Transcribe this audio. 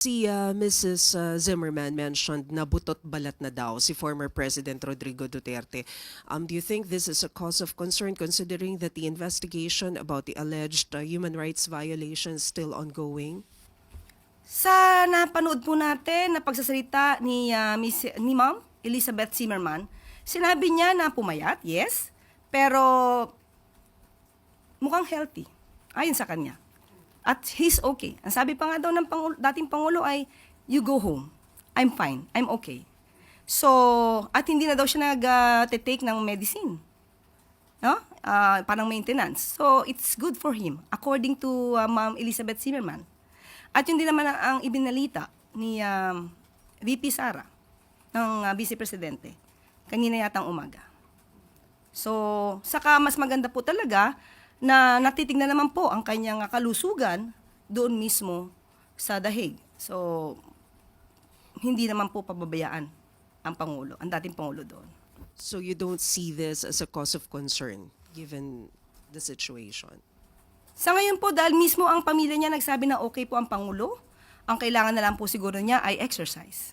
Si uh, Mrs. uh, Zimmerman mentioned na butot balat na daw si former President Rodrigo Duterte. Um, do you think this is a cause of concern considering that the investigation about the alleged uh, human rights violations still ongoing? Sa napanood po natin na pagsasalita ni, ah, Miss, ni Ma'am Elizabeth Zimmerman, sinabi niya na pumayat, yes, pero mukhang healthy, ayon sa kanya. At he's okay. Ang sabi pa nga daw ng Pangulo, dating Pangulo ay, you go home. I'm fine. I'm okay. So, at hindi na daw siya nag-take ng medicine. No? Ah, parang maintenance. So, it's good for him, according to ah, Ma'am Elizabeth Zimmerman. At yun din naman ang, ang ibinalita ni um, VP Sara ng uh, Vice Presidente kanina yatang umaga. So, saka mas maganda po talaga na natitignan naman po ang kanyang kalusugan doon mismo sa dahig. So, hindi naman po pababayaan ang Pangulo, ang dating Pangulo doon. So you don't see this as a cause of concern given the situation? Sa ngayon po, dahil mismo ang pamilya niya nagsabi na okay po ang Pangulo, ang kailangan na lang po siguro niya ay exercise.